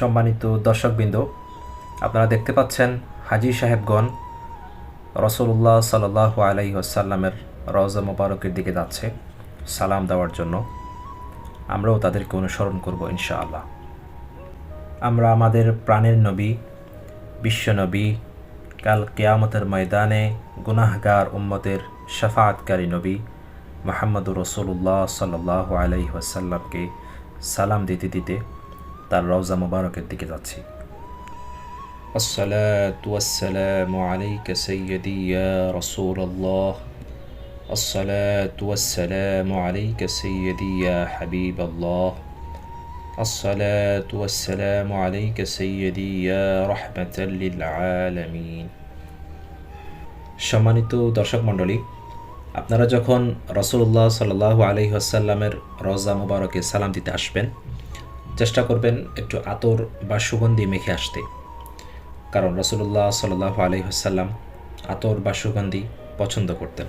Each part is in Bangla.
সম্মানিত দর্শকবৃন্দ, আপনারা দেখতে পাচ্ছেন হাজি সাহেবগণ রসুল্লাহ সাল্লাহ আলাই আসাল্লামের রওজা মোবারকের দিকে যাচ্ছে, সালাম দেওয়ার জন্য। আমরাও তাদেরকে অনুসরণ করব ইনশাআল্লাহ। আমরা আমাদের প্রাণের নবী বিশ্বনবী কাল কেয়ামতের ময়দানে গুনাহগার উম্মতের শাফাতকারী নবী মোহাম্মদুর রসুল্লাহ সাল্লাহ আলাই ওয়াসাল্লামকে সালাম দিতে দিতে তার রওজা মোবারকের দিকে যাচ্ছি الصلاة والسلام عليك سيدي يا رسول الله الصلاة والسلام عليك سيدي يا حبيب الله الصلاة والسلام عليك سيدي يا رحمة للعالمين সম্মানিত দর্শক মণ্ডলী আপনারা যখন রসুল্লাহ সাল্লাহ আলহি আসাল্লামের রওজা মোবারকে সালাম দিতে আসবেন চেষ্টা করবেন একটু আতর বা সুগন্ধি মেখে আসতে। কারণ রসুল্লাহ সাল্লাহ আলহিহাসাল্লাম আতর বা সুগন্ধি পছন্দ করতেন।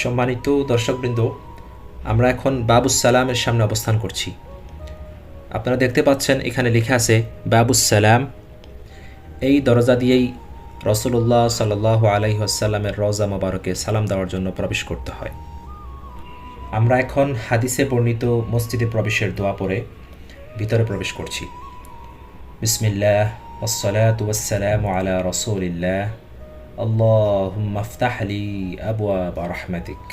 সম্মানিত দর্শকবৃন্দ, আমরা এখন বাবুসালামের সামনে অবস্থান করছি। আপনারা দেখতে পাচ্ছেন এখানে লেখা আছে বাবুসালাম এই দরজা দিয়েই রসুল্লাহ সাল্লাহ আলহিহাসাল্লামের রজা মোবারকে সালাম দেওয়ার জন্য প্রবেশ করতে হয়। আমরা এখন হাদিসে বর্ণিত মসজিদে প্রবেশের দোয়া পরে ভিতরে প্রবেশ করছি বিসমিল্লাহ والصلاة والسلام على رسول الله اللهم افتح لي أبواب رحمتك